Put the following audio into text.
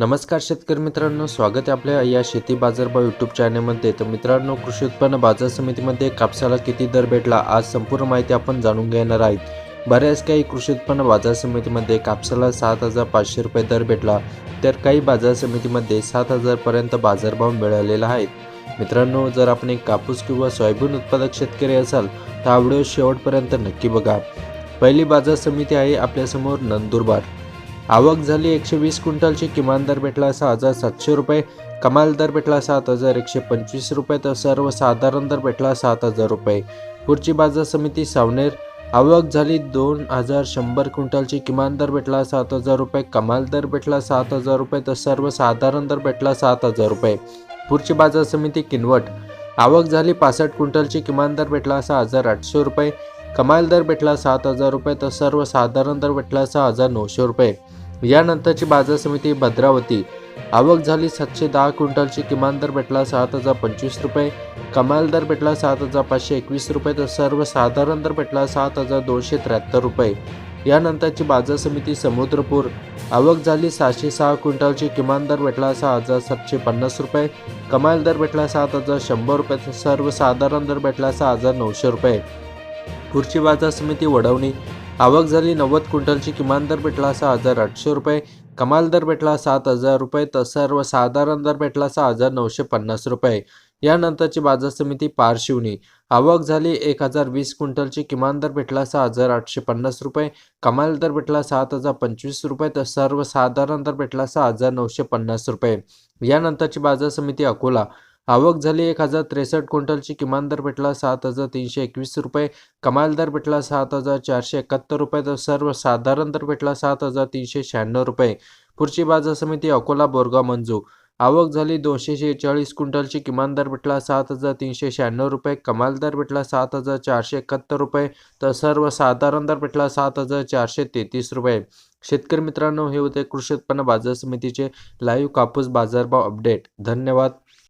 नमस्कार शेतकरी मित्रांनो स्वागत आहे आपल्या या शेती बाजारभाव यूट्यूब चॅनलमध्ये तर मित्रांनो कृषी उत्पन्न बाजार समितीमध्ये कापसाला किती दर भेटला आज संपूर्ण माहिती आपण जाणून घेणार आहेत. बऱ्याच काही कृषी उत्पन्न बाजार समितीमध्ये कापसाला सात हजार पाचशे रुपये दर भेटला तर काही बाजार समितीमध्ये सात हजारपर्यंत बाजारभाव मिळालेला आहे. मित्रांनो जर आपण एक कापूस किंवा सोयाबीन उत्पादक शेतकरी असाल तर हा व्हिडिओ शेवटपर्यंत नक्की बघा. पहिली बाजार समिती आहे आपल्यासमोर नंदुरबार. आवक झाली एकशे वीस क्विंटलची किमान दर भेटला सहा हजार सातशे रुपये. कमाल दर भेटला सात हजार एकशे पंचवीस रुपये तर सर्वसाधारण दर भेटला सात हजार रुपये. पुढची बाजार समिती सावनेर आवक झाली दोन हजार शंभर क्विंटलची किमान दर भेटला सात हजार रुपये कमाल दर भेटला सात हजार रुपये तर सर्वसाधारण दर भेटला सात हजार रुपये. पुढची बाजार समिती किनवट आवक झाली पासष्ट क्विंटलची किमान दर भेटला सहा हजार आठशे रुपये कमाल दर भेटला सात हजार रुपये तर सर्वसाधारण दर भेटला सहा हजार नऊशे रुपये. यानंतरची बाजार समिती भद्रावती. आवक झाली सातशे दहा क्विंटलची किमान दर भेटला सात हजार पंचवीस रुपये कमाल दर भेटला सात हजार पाचशे एकवीस रुपये तर सर्वसाधारण दर भेटला सात हजार दोनशे त्र्याहत्तर रुपये. यानंतरची बाजार समिती समुद्रपूर. आवक झाली सहाशे सहा क्विंटलची किमान दर भेटला सहा हजार सातशे पन्नास रुपये कमाल दर भेटला सात हजार शंभर रुपये तर सर्वसाधारण दर भेटला सहा हजार नऊशे रुपये. पुढची बाजार समिती वडवणी. आवक झाली नव्वद क्विंटलची किमान दर भेटला सहा हजार आठशे रुपये कमाल दर भेटला सात हजार रुपये तर सर्वसाधारण दर भेटला सहा हजार नऊशे पन्नास रुपये. यानंतरची बाजार समिती पारशिवनी आवक झाली एक हजार वीस क्विंटलची किमान दर भेटला सहा हजार आठशे पन्नास रुपये कमाल दर भेटला सात हजार पंचवीस रुपये तर सर्वसाधारण दर भेटला सहा हजार नऊशे पन्नास रुपये. यानंतरची बाजार समिती अकोला. आवक झाली एक हजार त्रेसष्ट क्विंटलची किमान दर भेटला सात हजार तीनशे एकवीस रुपये. कमाल दर भेटला सात हजार चारशे एकाहत्तर रुपये. तर सर्वसाधारण दर भेटला सात हजार तीनशे शहाण्णव रुपये. पुढची बाजार समिती अकोला बोरगाव मंजू. आवक झाली दोनशे शेहेचाळीस क्विंटलची किमान दर भेटला सात हजार तीनशे शहाण्णव रुपये. कमाल दर भेटला सात हजार चारशे एकाहत्तर रुपये. तर सर्वसाधारण दर भेटला सात हजार चारशे तेहतीस रुपये. शेतकरी मित्रांनो हे होते कृषी उत्पन्न बाजार समितीचे लाईव्ह कापूस बाजारभाव अपडेट धन्यवाद.